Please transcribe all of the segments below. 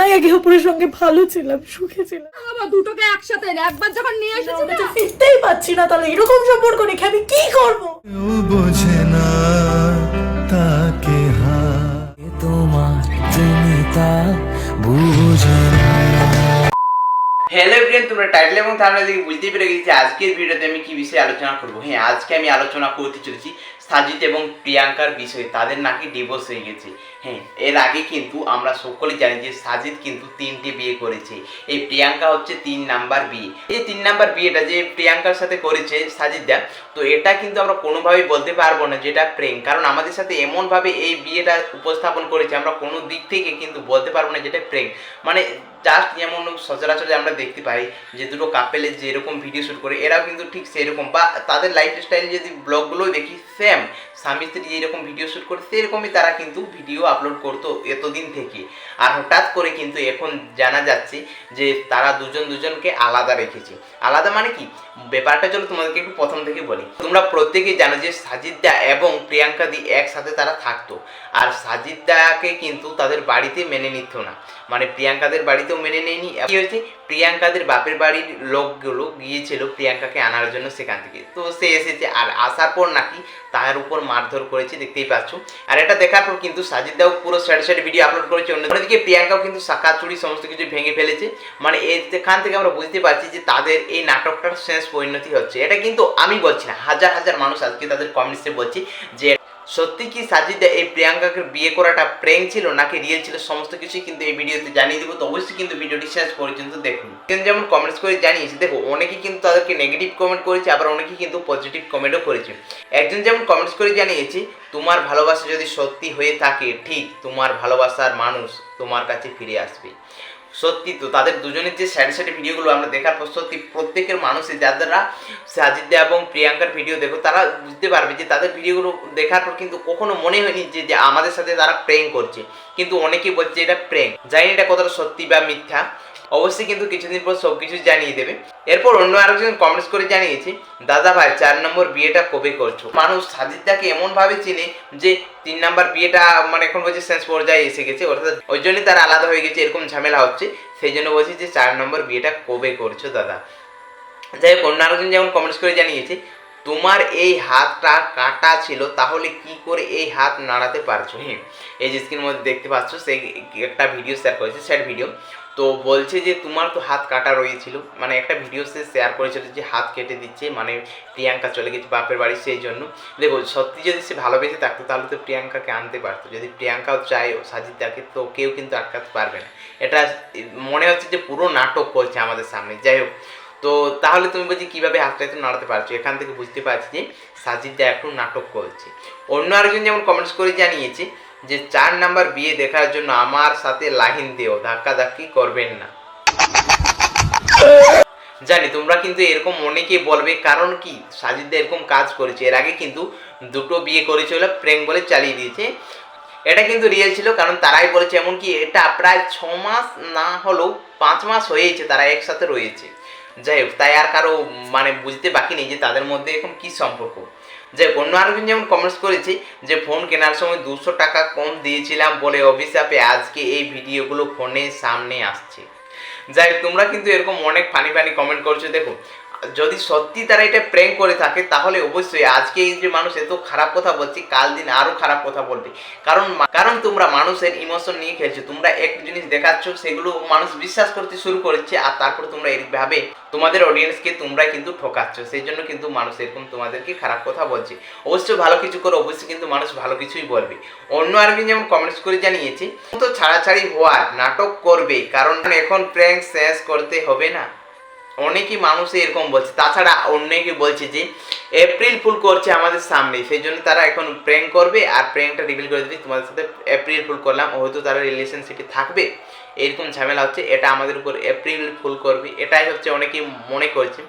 দুজনাই একে অপরের সঙ্গে ভালো ছিলাম সুখে ছিলাম। বাবা দুটোকে একসাথে একবার যখন নিয়ে এসেছি না তো ফিরতেই পাচ্ছি না তাহলে এরকম সম্পর্ক রেখে আমি কি করব? বোঝে না তাকে হায় তোমার তুমি তা বুঝে হ্যালো এভরিয়ান তোমরা টাইটেল এবং থামনেল দেখে বুঝতেই পেরে গেছি আজকের ভিডিওতে আমি কি বিষয়ে আলোচনা করব। হ্যাঁ আজকে আমি আলোচনা করতে চলেছি সাজিদ এবং প্রিয়াঙ্কার বিষয়ে তাদের নাকি ডিভোর্স হয়ে গেছে। হ্যাঁ এর আগে কিন্তু আমরা সকলেই জানি যে সাজিদ কিন্তু তিনটে বিয়ে করেছে। এই প্রিয়াঙ্কা হচ্ছে তিন নাম্বার বিয়ে। এই তিন নাম্বার বিয়েটা যে প্রিয়াঙ্কার সাথে করেছে সাজিদ সাজিদা তো এটা কিন্তু আমরা কোনোভাবেই বলতে পারব না যেটা প্রেম। কারণ আমাদের সাথে এমনভাবে এই বিয়েটা উপস্থাপন করেছে, আমরা কোনো দিক থেকে কিন্তু বলতে পারব না যেটা প্রেম। মানে জাস্ট যেমন সচরাচর আমরা দেখতে পাই যে দুটো কাপেলের যেরকম ভিডিও শ্যুট করে, এরাও কিন্তু ঠিক সেরকম। বা তাদের লাইফ স্টাইল যদি ব্লগগুলো দেখি সেম স্বামী স্ত্রী যেরকম ভিডিও শ্যুট করে, সেরকমই তারা কিন্তু ভিডিও আপলোড করতো এতদিন থেকে। আর হঠাৎ করে কিন্তু এখন জানা যাচ্ছে যে তারা দুজন দুজনকে আলাদা রেখেছে। আলাদা মানে কি? ব্যাপারটা চলো তোমাদেরকে একটু প্রথম থেকে বলি। তোমরা প্রত্যেকেই জানো যে সাজিদদা এবং প্রিয়াঙ্কা দি একসাথে তারা থাকতো। আর সাজিদদাকে কিন্তু তাদের বাড়িতে মেনে নিত না। মানে প্রিয়াঙ্কাদের বাড়িতেও মেনে নেয়নি। কি হয়েছে? প্রিয়াঙ্কাদের বাপের বাড়ির লোকগুলো গিয়েছিল প্রিয়াঙ্কাকে আনার জন্য সেখান থেকে। তো সে এসেছে আর আসার পর নাকি তার উপর মারধর করেছে, দেখতেই পাচ্ছ। আর এটা দেখার পর কিন্তু সাজিদদাও পুরো সাইড ভিডিও আপলোড করেছে, অন্যদিকে প্রিয়াঙ্কাও কিন্তু শাখা চুরি সমস্ত কিছু ভেঙে ফেলেছে। মানে এখান থেকে আমরা বুঝতে পারছি যে তাদের এই নাটকটার শেষ পরিণতি হচ্ছে। এটা কিন্তু আমি বলছি না, হাজার হাজার মানুষ আজকে তাদের কমেন্টসে বলছি যে সত্যি কি সাজিদা এই প্রিয়াঙ্কাকে বিয়ে করাটা প্রেম ছিল নাকি রিয়েল ছিল? সমস্ত কিছুই কিন্তু এই ভিডিওতে জানিয়ে দেবো। তো অবশ্যই কিন্তু ভিডিওটি শেষ পর্যন্ত দেখুন। কিন্তু যেমন কমেন্টস করে জানিয়েছে, দেখো, অনেকেই কিন্তু তাদেরকে নেগেটিভ কমেন্ট করেছে, আবার অনেকেই কিন্তু পজিটিভ কমেন্টও করেছে। একজন যেমন কমেন্টস করে জানিয়েছে, তোমার ভালোবাসা যদি সত্যি হয়ে থাকে, ঠিক, তোমার ভালোবাসার মানুষ তোমার কাছে ফিরে আসবে। সত্যি তো, তাদের দুজনের যে স্যাড স্যাড ভিডিওগুলো আমরা দেখার পর সত্যি প্রত্যেকের মানুষের যারা সাজিদা এবং প্রিয়াঙ্কার ভিডিও দেখো, তারা বুঝতে পারবে যে তাদের ভিডিওগুলো দেখার পর কিন্তু কখনো মনে হয়নি যে যে আমাদের সাথে তারা প্রেম করছে। কিন্তু অনেকেই বলছে এটা প্রেম জানি এটা কতটা সত্যি বা মিথ্যা। অবশ্যই কিন্তু কিছুদিন পর সব কিছু জানিয়ে দেবে। এরপর অন্য আরেকজন কমেন্টস করে জানিয়েছে, দাদা ভাই, চার নম্বর বিয়েটা কবে করছ? মানুষ সাজিদটাকে এমন ভাবে চিনে যে তিন নাম্বার বিয়েটা মানে এখন বলছে শেষ পর্যায়ে এসে গেছে, অর্থাৎ ওই জন্যই তারা আলাদা হয়ে গেছে, এরকম ঝামেলা হচ্ছে। সেই জন্য বলছি যে, চার নম্বর বিয়েটা কবে করছ দাদা? যাই হোক, অন্য আরেকজন যেমন কমেন্টস করে জানিয়েছে তোমার এই হাতটা কাটা ছিল, তাহলে কি করে এই হাত নাড়াতে পারছ? হ্যাঁ এই যে স্ক্রিনের মধ্যে দেখতে পাচ্ছ, সে একটা ভিডিও শেয়ার করেছে স্যার ভিডিও তো বলছে যে, তোমার তো হাত কাটা রয়েছিল। মানে একটা ভিডিও সে শেয়ার করেছিল যে, হাত কেটে দিচ্ছে। মানে প্রিয়াঙ্কা চলে গেছে বাপের বাড়ি সেই জন্য। দেখো, সত্যি যদি সে ভালোবেসে থাকতো, তাহলে তো প্রিয়াঙ্কাকে আনতে পারতো। যদি প্রিয়াঙ্কাও চায় সাজিদ তাকে তো কেউ কিন্তু আটকাতে পারবে না। এটা মনে হচ্ছে যে, পুরো নাটক করছে আমাদের সামনে। যাই হোক তো তাহলে তুমি বলছি কীভাবে হাতটা একটু নাড়াতে পারছ? এখান থেকে বুঝতে পারছি যে সাজিদটা একটু নাটক করছে। অন্য আরেকজন যেমন কমেন্টস করে জানিয়েছে যে, চার নাম্বার বিয়ে দেখার জন্য আমার সাথে লাইন দিও ধাক্কা ধাক্কি করবেন না। জানি, তোমরা কিন্তু এরকম অনেকেই বলবে, কারণ কি? সাজিদা এরকম কাজ করেছে। এর আগে কিন্তু দুটো বিয়ে করেছিল প্রেম বলে চালিয়ে দিয়েছে। এটা কিন্তু রিয়েল ছিল, কারণ তারাই বলেছে, এমনকি এটা প্রায় ছ মাস না হলেও পাঁচ মাস হয়েছে তারা একসাথে রয়েছে। যাই হোক, তাই আর কারও মানে বুঝতে বাকি নেই যে তাদের মধ্যে এখন কি সম্পর্ক। যাই হোক, অন্য আরেকজন যেমন কমেন্টস করেছি যে ফোন কেনার সময় দুশো টাকা কম দিয়েছিলাম বলে অভিশাপে আজকে এই ভিডিওগুলো ফোনের সামনে আসছে। যাই তোমরা কিন্তু এরকম অনেক ফানি ফানি কমেন্ট করছ, দেখো। যদি সত্যি তারা এটা প্রেম করে থাকে, তাহলে অবশ্যই আজকে এই যে মানুষ এত খারাপ কথা বলছে, কাল দিন আরও খারাপ কথা বলবে। কারণ কারণ তোমরা মানুষের ইমোশন নিয়ে খেলছো, তোমরা এক জিনিস দেখাচ্ছ, সেগুলো মানুষ বিশ্বাস করতে শুরু করেছে, আর তারপর তোমরা এইভাবে তোমাদের অডিয়েন্সকে তোমরা কিন্তু ঠকাচ্ছ। সেই জন্য কিন্তু মানুষ এরকম তোমাদেরকে খারাপ কথা বলছে। অবশ্যই ভালো কিছু করো অবশ্যই কিন্তু মানুষ ভালো কিছুই বলবে। অন্য আরেকজন যেমন কমেন্টস করে জানিয়েছে, তো ছাড়াছাড়ি হওয়ার নাটক করবে, কারণ এখন প্র্যাঙ্ক শেষ করতে হবে না। অনেকই মানুষ এরকম বলছে। তাছাড়া অনেকে বলছে যে এপ্রিল ফুল করছে আমাদের সামনে। সেই জন্য তারা এখন প্র্যাঙ্ক করবে আর প্র্যাঙ্কটা রিভিল করে দেবে। তোমাদের সাথে এপ্রিল ফুল করলাম। হয়তো তারা রিলেশনশিপে থাকবে। এরকম ঝামেলা হচ্ছে। এটা আমাদের উপর এপ্রিল ফুল করবে। এটাই হচ্ছে অনেকেই মনে করছে।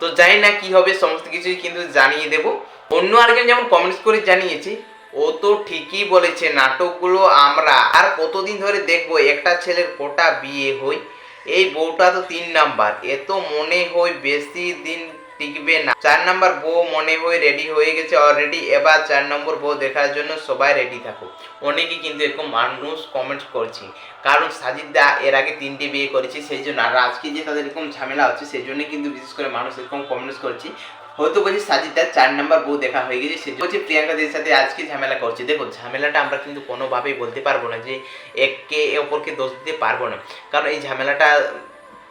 তো জানি না কি হবে, সমস্ত কিছুই কিন্তু জানিয়ে দেব। অন্য আরেকজন যেমন কমেন্টস করে জানিয়েছি, ও তো ঠিকই বলেছে, নাটকগুলো আমরা আর কতদিন ধরে দেখব? একটা ছেলের কোটা বিয়ে হই এই বউটা তো তিন নাম্বার। এত মনে হয় বেশি দিন টিকবে না। চার নাম্বার বউ মনে হয় রেডি হয়ে গেছে অলরেডি এবার চার নম্বর বউ দেখার জন্য সবাই রেডি থাকো অনেকেই কিন্তু এরকম মানুষ কমেন্টস করছে। কারণ সাজিদ দা এর আগে তিনটে বিয়ে করেছে, সেই জন্য। আর আজকে যে তাদের এরকম ঝামেলা হচ্ছে, সেই জন্য কিন্তু বিশেষ করে মানুষ এরকম কমেন্টস করছে। হয়তো বলছি সাজিদার চার নাম্বার বউ দেখা হয়ে গেছে সে বলছে প্রিয়াঙ্কাদের সাথে আজকে ঝামেলা করছে। দেখো ঝামেলাটা আমরা কিন্তু কোনোভাবেই বলতে পারব না যে এককে অপরকে দোষ দিতে পারব না। কারণ এই ঝামেলাটা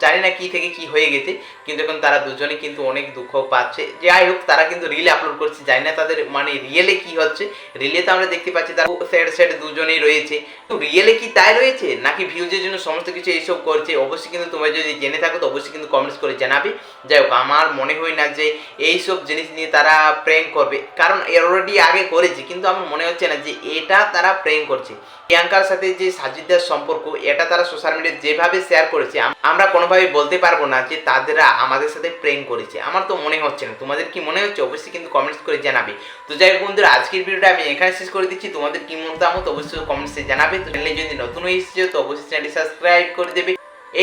জানি না কি থেকে কি হয়ে গেছে, কিন্তু এখন তারা দুজনে কিন্তু অনেক দুঃখ পাচ্ছে। যাই হোক, তারা কিন্তু রিলে আপলোড করছে, জানি না তাদের মানে রিয়েলে কি হচ্ছে। রিলে তো আমরা দেখতে পাচ্ছি তারা সাইড সাইড দুজনেই রয়েছে। তো রিয়েলে কি তাই রয়েছে, নাকি ভিউজের জন্য সমস্ত কিছু এইসব করছে? অবশ্যই কিন্তু তোমরা যদি জেনে থাকো, তো অবশ্যই কিন্তু কমেন্টস করে জানাবে। যাই হোক, আমার মনে হয় না যে এইসব জিনিস নিয়ে তারা প্র্যাঙ্ক করবে। কারণ অলরেডি আগে করেছে, কিন্তু আমার মনে হচ্ছে না যে এটা তারা প্র্যাঙ্ক করছে। প্রিয়াঙ্কার সাথে যে সাজিদার সম্পর্ক, এটা তারা সোশ্যাল মিডিয়ায় যেভাবে শেয়ার করেছে আমরা কোনোভাবে বলতে পারব না যে তাদেরা আমাদের সাথে প্রেম করেছে। আমার তো মনে হচ্ছে না। তোমাদের কি মনে হচ্ছে? অবশ্যই কিন্তু কমেন্টস করে জানাবে। তো যাই হোক বন্ধুরা, আজকের ভিডিওটা আমি এখানে শেষ করে দিচ্ছি। তোমাদের কি মতামত অবশ্যই কমেন্টসে জানাবে। তো চ্যানেলে যদি নতুন এসেছ, তো অবশ্যই চ্যানেলটি সাবস্ক্রাইব করে দেবে।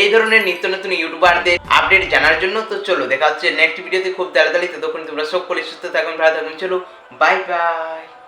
এই ধরনের নিত্য নতুন ইউটিউবারদের আপডেট জানার জন্য তো চলো, দেখা হচ্ছে নেক্সট ভিডিওতে খুব তাড়াতাড়ি। ততক্ষণ তোমরা সকলে সুস্থ থাকুন, ভালো থাকুন। চলো বাই বাই